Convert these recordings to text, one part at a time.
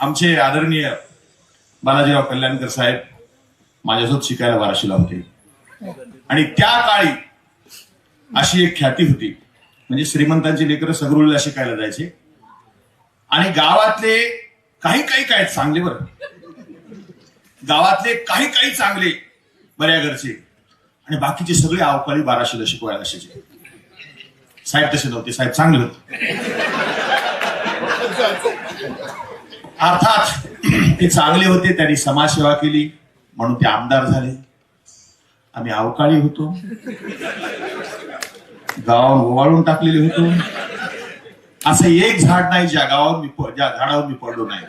आमचे आदरणीय बालाजीराव कल्याणकर साहेब माझ्यासोबत शिकायला वाराशीला होते. आणि त्या काळी अशी एक ख्याती होती. म्हणजे श्रीमंतांची लेकरं सगरुळला शिकायला जायचे. आणि गावातले काही काही काय चांगले बरं. गावातले काही काही चांगले बऱ्या घरचे. आणि बाकीचे सगळे अवकाळी बाराशेला शिकवायला असायचे साहेब तसे नव्हते. साहेब चांगले होते. अर्थात ते चांगले होते त्यांनी समाजसेवा केली म्हणून ते आमदार झाले. आम्ही अवकाळी होतो. गावावर ओवाळून टाकलेले होतो. असं एक झाड नाही ज्या गावावर मी ज्या झाडावर मी पडलो नाही.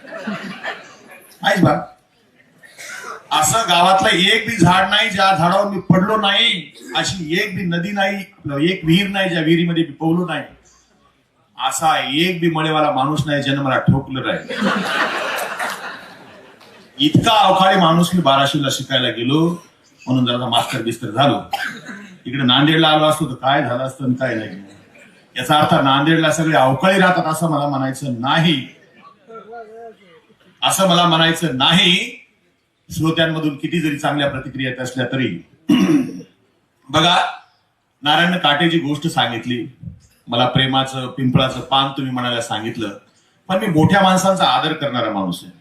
बा. असं गावातलं एक बी झाड नाही ज्या झाडावर मी पडलो नाही अशी एक बी नदी नाही एक विहीर नाही ज्या विहिरीमध्ये मी पवलो नाही. असा एक बी मळेवाला माणूस नाही ज्यानं मला ठोकलं नाही. इतका अवकाळी माणूस मी बाराशीला शिकायला गेलो म्हणून जरा मास्टर बिस्तर झालो. इकडे नांदेडला आलो असतो तर काय झालं असतं आणि काय नाही. याचा अर्थ नांदेडला सगळे अवकाळी राहतात असं मला म्हणायचं नाही. असं मला म्हणायचं नाही. श्रोत्यांमधून किती जरी चांगल्या प्रतिक्रिया येत असल्या तरी. बघा नारायण काटेची गोष्ट सांगितली. मला प्रेमाचं पिंपळाचं पान तुम्ही म्हणायला सांगितलं. पण मी मोठ्या माणसांचा आदर करणारा माणूस आहे.